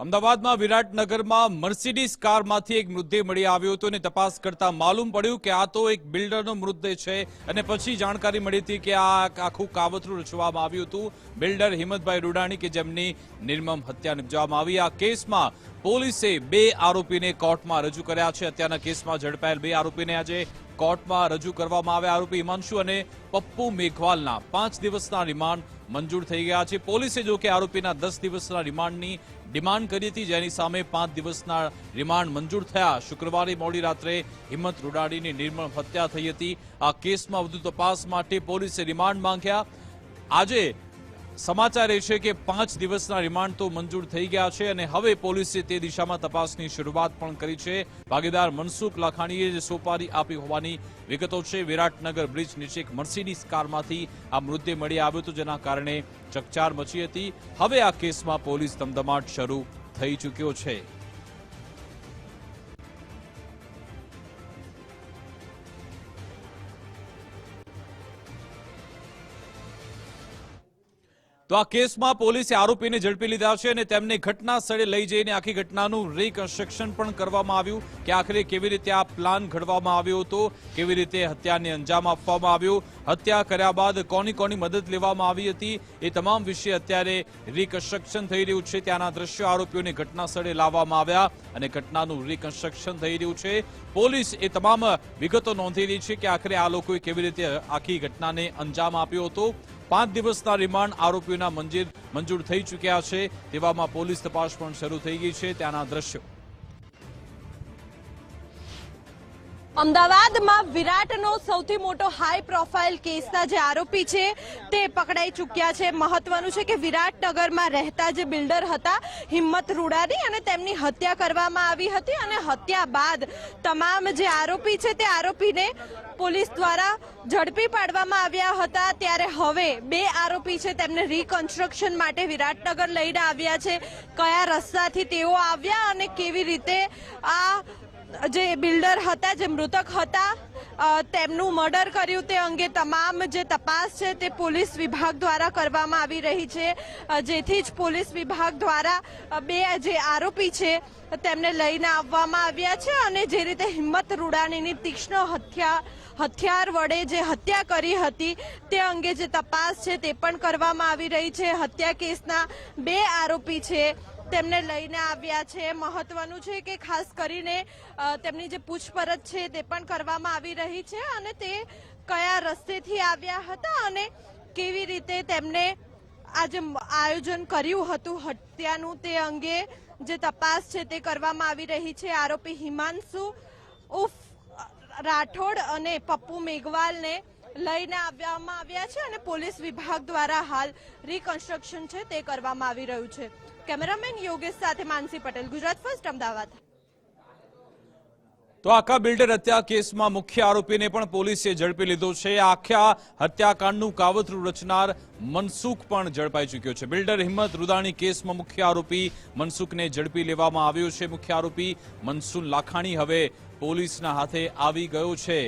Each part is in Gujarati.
અમદાવાદમાં વિરાટનગરમાં મર્સિડીઝ કારમાંથી એક મૃતદેહ મળી આવ્યો હતો અને તપાસ કરતા માલુમ પડ્યું કે આ તો એક બિલ્ડરનો મૃતદેહ છે અને પછી જાણકારી મળી હતી કે આ આખું કાવતરું રચવામાં આવ્યું હતું. બિલ્ડર હિંમતભાઈ રૂડાણી કે જેમની નિર્મમ હત્યા નિપજાવવામાં આવી. આ કેસમાં પોલીસે બે આરોપીને કોર્ટમાં રજૂ કર્યા છે. અત્યારના કેસમાં ઝડપાયેલ બે આરોપીને આજે કોર્ટમાં રજૂ કરવામાં આવ્યા. આરોપી હિમાંશુ અને પપ્પુ મેઘવાલના પાંચ દિવસના રિમાન્ડ મંજૂર થઈ ગયા છે. પોલીસે જો કે આરોપીના દસ દિવસના રિમાન્ડની ડિમાન્ડ કરી હતી, જેની સામે પાંચ દિવસના રિમાન્ડ મંજૂર થયા. શુક્રવારે મોડી રાત્રે હિંમત રૂડાણીની નિર્મળ હત્યા થઈ હતી. આ કેસમાં વધુ તપાસ માટે પોલીસે રિમાન્ડ માંગ્યા. આજે સમાચાર એ છે કે પાંચ દિવસના રિમાન્ડ તો મંજૂર થઈ ગયા છે અને હવે પોલીસે તે દિશામાં તપાસની શરૂઆત પણ કરી છે. ભાગીદાર મનસુખ લાખાણીએ જે સોપારી આપી હોવાની વિગતો છે. વિરાટનગર બ્રિજ નીચે એક મર્સિડીઝ કારમાંથી આ મૃતદેહ મળી આવ્યો હતો, જેના કારણે ચકચાર મચી હતી. હવે આ કેસમાં પોલીસ ધમધમાટ શરૂ થઈ ચૂક્યો છે. તો આ કેસમાં પોલીસે આરોપીને ઝડપી લીધા છે અને તેમને ઘટના સ્થળે લઈ જઈને આખી ઘટનાનું રિકન્સ્ટ્રક્શન પણ કરવામાં આવ્યું. કે આખરે કેવી રીતે આ પ્લાન ઘડવામાં આવ્યો હતો, કેવી રીતે હત્યાને અંજામ આપવામાં આવ્યો, હત્યા કર્યા બાદ કોની કોની મદદ લેવામાં આવી હતી, એ તમામ વિશે અત્યારે રિકન્સ્ટ્રક્શન થઈ રહ્યું છે. ત્યાંના દ્રશ્યો આરોપીઓને ઘટના સ્થળે લાવવામાં આવ્યા અને ઘટનાનું રિકન્સ્ટ્રક્શન થઈ રહ્યું છે. પોલીસ એ તમામ વિગતો નોંધી રહી છે કે આખરે આ લોકોએ કેવી રીતે આખી ઘટનાને અંજામ આપ્યો હતો. પાંચ દિવસના રિમાન્ડ આરોપીઓના મંજિર થઈ ચૂક્યા છે. તેવામાં પોલીસ તપાસ પણ શરૂ થઈ ગઈ છે. ત્યાંના દ્રશ્યો. અમદાવાદમાં વિરાટનો સૌથી મોટો હાઈ પ્રોફાઇલ કેસના જે આરોપી છે, તે પકડાઈ ચૂક્યા છે. મહત્વનું છે કે વિરાટનગરમાં રહેતા જે બિલ્ડર હતા, હિંમત રૂડાની અને તેમની હત્યા કરવામાં આવી હતી અને હત્યા બાદ તમામ જે આરોપી છે, તે આરોપીને પોલીસ દ્વારા ઝડપી પાડવામાં આવ્યા હતા. ત્યારે હવે બે આરોપી છે, તેમને રિકન્સ્ટ્રક્શન માટે વિરાટનગર લઈને આવ્યા છે. કયા રસ્તાથી તેઓ આવ્યા અને કેવી રીતે આ જે બિલ્ડર હતા, જે મૃતક હતા તેમનું મર્ડર કર્યું તે અંગે તમામ જે તપાસ છે તે પોલીસ વિભાગ દ્વારા કરવામાં આવી રહી છે. જેથી જ પોલીસ વિભાગ દ્વારા બે જે આરોપી છે, તેમને લઈને આવવામાં આવ્યા છે અને જે રીતે હિંમત રૂડાણીની તીક્ષ્ણ હત્યા હથિયાર વડે જે હત્યા કરી હતી તે અંગે જે તપાસ છે તે પણ કરવામાં આવી રહી છે. હત્યા કેસના બે આરોપી છે. તેમને લઈને આવ્યા છે. મહત્વનું છે કે ખાસ કરીને તેમની જે પૂછપરછ છે તે પણ કરવામાં આવી રહી છે અને તે કયા રસ્તેથી આવ્યા હતા અને કેવી રીતે તેમને આજે આયોજન કર્યું હતું, હત્યાનું તે અંગે જે તપાસ છે તે કરવામાં આવી રહી છે. આરોપી હિમાંશુ ઉફ, રાઠોડ અને પપ્પુ મેઘવાલને લઈને આવવામાં આવ્યા છે અને પોલીસ વિભાગ દ્વારા હાલ રિકન્સ્ટ્રક્શન છે તે કરવામાં આવી રહ્યું છે. કેમેરામેન યોગેશ સાથે માનસી પટેલ, ગુજરાત ફર્સ્ટ, અમદાવાદ. તો આખા બિલ્ડર હત્યા કેસમાં મુખ્ય આરોપીને પણ પોલીસે ઝડપી લીધો છે. આખા હત્યાકાંડનું કાવતરું રચનાર મનસુખ પણ ઝડપાઈ ચૂક્યો છે. બિલ્ડર હિંમત રૂદાણી કેસમાં મુખ્ય આરોપી મનસુખને ઝડપી લેવામાં આવ્યો છે. મુખ્ય આરોપી મનસુખ લાખાણી હવે પોલીસના હાથે આવી ગયો છે.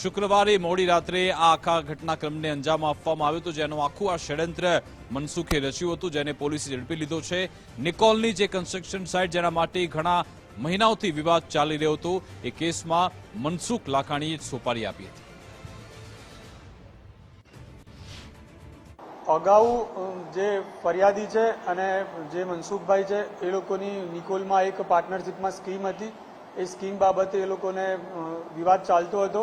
શુક્રવારે મોડી રાત્રે આ આખા ઘટનાક્રમને અંજામ આપવામાં આવ્યો હતો, જેનું આખું આ ષડયંત્ર મનસુખે રચ્યું હતું, જેને પોલીસે ઝડપી લીધો છે. નિકોલની જે કન્સ્ટ્રક્શન સાઇટ જેના માટે ઘણા મહિનાઓથી વિવાદ ચાલી રહ્યો હતો, એ કેસમાં મનસુખ લાખાણીએ સોપારી આપી હતી. અગાઉ જે ફરિયાદી છે અને જે મનસુખભાઈ છે, એ લોકોની નિકોલમાં એક પાર્ટનરશિપમાં સ્કીમ હતી. એ સ્કીમ બાબતે એ લોકોને વિવાદ ચાલતો હતો.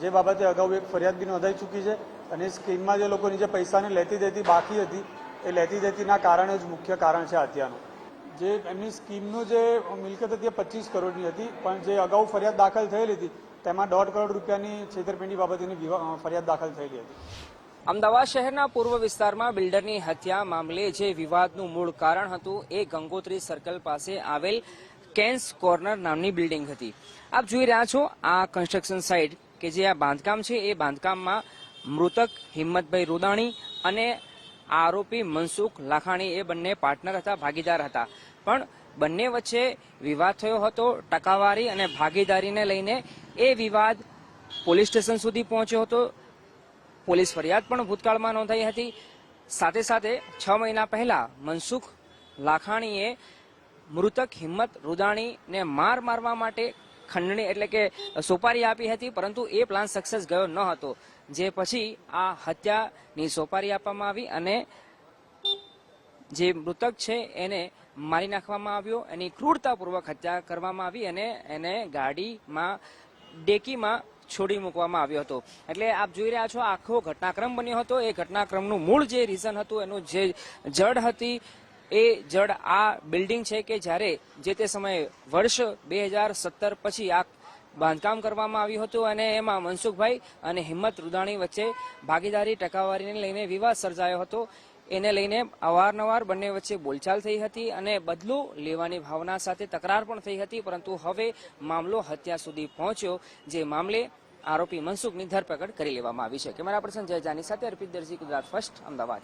જે બાબતે અગાઉ એક ફરિયાદ બી નોંધાઈ ચૂકી છે અને સ્કીમમાં જે લોકોની જે પૈસાની લેતી દેતી બાકી હતી, એ લેતી દેતીના કારણે જ મુખ્ય કારણ છે હત્યાનું. જે એમની સ્કીમનું જે મિલકત હતી એ પચીસ કરોડની હતી, પણ જે અગાઉ ફરિયાદ દાખલ થયેલી હતી, તેમાં દોઢ કરોડ રૂપિયાની છેતરપિંડી બાબતેની ફરિયાદ દાખલ થયેલી હતી. અમદાવાદ શહેરના પૂર્વ વિસ્તારમાં બિલ્ડરની હત્યા મામલે જે વિવાદનું મૂળ કારણ હતું, એ ગંગોત્રી સર્કલ પાસે આવેલ કેન્સ કોર્નર નામની બિલ્ડિંગ હતી. આપ જોઈ રહ્યા છો આ કન્સ્ટ્રક્શન સાઇટ કે જે આ બાંધકામ છે, એ બાંધકામમાં મૃતક હિંમતભાઈ રોદાણી અને આરોપી મનસુખ લાખાણી એ બંને પાર્ટનર હતા, ભાગીદાર હતા. પણ બંને વચ્ચે વિવાદ થયો હતો, ટકાવારી અને ભાગીદારીને લઈને એ વિવાદ પોલીસ સ્ટેશન સુધી પહોંચ્યો હતો. પોલીસ ફરિયાદ પણ ભૂતકાળમાં નોંધાઈ હતી. સાથે સાથે છ મહિના પહેલા મનસુખ લાખાણીએ મૃતક હિંમત રૂદાણીને માર મારવા માટે ખંડણી એટલે કે સોપારી આપી હતી, પરંતુ એ પ્લાન સક્સેસ ગયો ન હતો. જે પછી આ હત્યાની સોપારી આપવામાં આવી અને જે મૃતક છે એને મારી નાખવામાં આવ્યો. એની ક્રૂરતાપૂર્વક હત્યા કરવામાં આવી અને એને ગાડીમાં, ડેકીમાં છોડી મૂકવામાં આવ્યો હતો. એટલે આપ જોઈ રહ્યા છો, આખો ઘટનાક્રમ બન્યો હતો. એ ઘટનાક્રમનું મૂળ જે રીઝન હતું, એનું જે જડ હતી એ જડ આ બિલ્ડિંગ છે કે જ્યારે જે તે સમયે વર્ષ બે હજાર સત્તર પછી આ બાંધકામ કરવામાં આવ્યું હતું અને એમાં મનસુખભાઈ અને હિંમત રૂદાણી વચ્ચે ભાગીદારી ટકાવારીને લઈને વિવાદ સર્જાયો હતો. એને લઈને અવારનવાર બંને વચ્ચે બોલચાલ થઈ હતી અને બદલો લેવાની ભાવના સાથે તકરાર પણ થઈ હતી, પરંતુ હવે મામલો હત્યા સુધી પહોંચ્યો, જે મામલે આરોપી મનસુખની ધરપકડ કરી લેવામાં આવી છે. કેમેરા પર્સન જય જાની સાથે અર્પિત દરજી, ગુજરાત ફર્સ્ટ, અમદાવાદ.